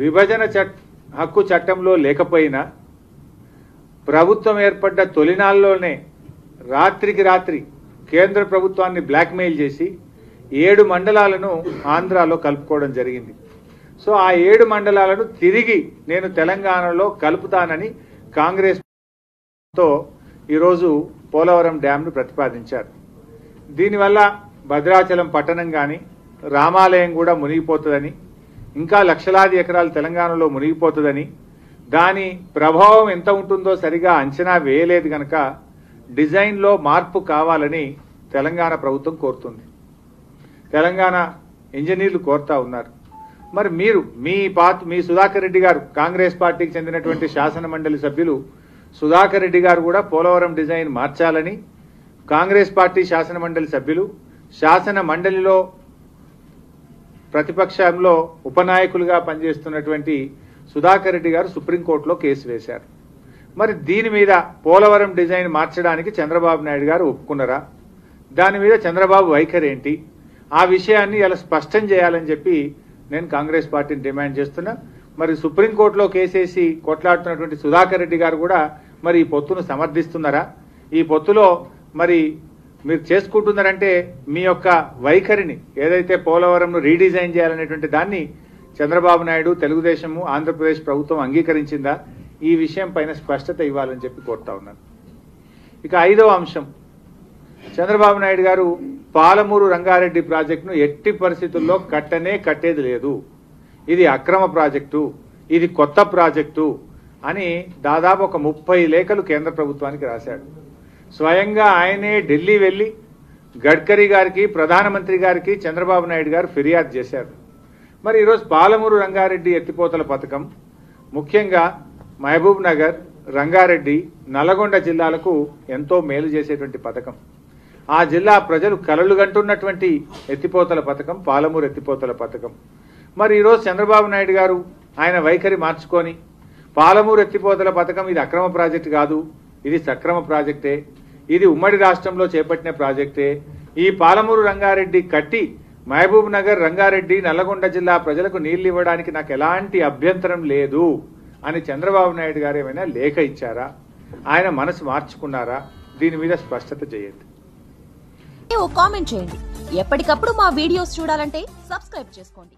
విభజన చట్ హక్కు చట్టంలో లేకపోయినా ప్రభుత్వం ఏర్పడ్డ తొలినాల్లోనే రాత్రికి రాత్రి కేంద్ర ప్రభుత్వాన్ని బ్లాక్మెయిల్ చేసి ఏడు మండలాలను ఆంధ్రాలో కలుపుకోవడం జరిగింది. సో ఆ ఏడు మండలాలను తిరిగి నేను తెలంగాణలో కలుపుతానని కాంగ్రెస్తో ఈరోజు పోలవరం డ్యాంను ప్రతిపాదించారు. దీనివల్ల భద్రాచలం పట్టణం కానీ రామాలయం కూడా మునిగిపోతుందని ఇంకా లక్షలాది ఎకరాలు తెలంగాణలో మునిగిపోతుందని దాని ప్రభావం ఎంత ఉంటుందో సరిగా అంచనా వేయలేదు గనక డిజైన్లో మార్పు కావాలని తెలంగాణ ప్రభుత్వం కోరుతుంది. తెలంగాణ ఇంజనీర్లు కోరుతా ఉన్నారు. మరి మీరు మీ పాత మీ సుధాకర్ రెడ్డి గారు కాంగ్రెస్ పార్టీకి చెందినటువంటి శాసన మండలి సభ్యులు సుధాకర్ రెడ్డి గారు కూడా పోలవరం డిజైన్ మార్చాలని కాంగ్రెస్ పార్టీ శాసన మండలి సభ్యులు శాసన మండలిలో ప్రతిపక్షంలో ఉపనాయకులుగా పనిచేస్తున్నటువంటి సుధాకర్ రెడ్డి గారు సుప్రీంకోర్టులో కేసు వేశారు. మరి దీని మీద పోలవరం డిజైన్ మార్చడానికి చంద్రబాబు నాయుడు గారు ఒప్పుకున్నారా? దాని మీద చంద్రబాబు వైఖరి ఏంటి? ఆ విషయాన్ని ఇలా స్పష్టం చేయాలని చెప్పి నేను కాంగ్రెస్ పార్టీని డిమాండ్ చేస్తున్నా. మరి సుప్రీంకోర్టులో కేసేసి కొట్లాడుతున్నటువంటి సుధాకర్ రెడ్డి గారు కూడా మరి ఈ పొత్తును సమర్థిస్తున్నారా? ఈ పొత్తులో మరి మీరు చేసుకుంటున్నారంటే మీ యొక్క వైఖరిని ఏదైతే పోలవరంను రీడిజైన్ చేయాలనేటువంటి దాన్ని చంద్రబాబు నాయుడు తెలుగుదేశము ఆంధ్రప్రదేశ్ ప్రభుత్వం అంగీకరించిందా? ఈ విషయం పైన స్పష్టత ఇవ్వాలని చెప్పి కోరుతా ఉన్నాను. ఇక ఐదవ అంశం. చంద్రబాబు నాయుడు గారు పాలమూరు రంగారెడ్డి ప్రాజెక్టును ఎట్టి పరిస్థితుల్లో కట్టనే కట్టేది లేదు. ఇది అక్రమ ప్రాజెక్టు ఇది కొత్త ప్రాజెక్టు అని దాదాపు ఒక ముప్పై లేఖలు కేంద్ర ప్రభుత్వానికి రాశాడు. స్వయంగా ఆయనే ఢిల్లీ వెళ్ళి గడ్కరీ గారికి ప్రధానమంత్రి గారికి చంద్రబాబు నాయుడు గారు ఫిర్యాదు చేశారు. మరి ఈరోజు పాలమూరు రంగారెడ్డి ఎత్తిపోతల పథకం ముఖ్యంగా మహబూబ్ నగర్ రంగారెడ్డి నల్గొండ జిల్లాలకు ఎంతో మేలు చేసేటువంటి పథకం. ఆ జిల్లా ప్రజలు కలలు గంటున్నటువంటి ఎత్తిపోతల పథకం పాలమూరు ఎత్తిపోతల పథకం. మరి ఈరోజు చంద్రబాబు నాయుడు గారు ఆయన వైఖరి మార్చుకొని పాలమూరు ఎత్తిపోతల పథకం ఇది అక్రమ ప్రాజెక్టు కాదు ఇది సక్రమ ప్రాజెక్టే. ఇది ఉమ్మడి రాష్ట్రంలో చేపట్టిన ప్రాజెక్టే. ఈ పాలమూరు రంగారెడ్డి కట్టి మహబూబ్ నగర్ రంగారెడ్డి నల్లగొండ జిల్లా ప్రజలకు నీళ్ళు ఇవ్వడానికి నాకు ఎలాంటి అభ్యంతరం లేదు అని చంద్రబాబు నాయుడు గారు ఏమైనా లేఖ ఇచ్చారా? ఆయన మనసు మార్చుకున్నారా? దీని మీద స్పష్టత చేయండి. ఓ కామెంట్ చేయండి. ఎప్పటికప్పుడు మా వీడియోస్ చూడాలంటే సబ్స్క్రైబ్ చేసుకోండి.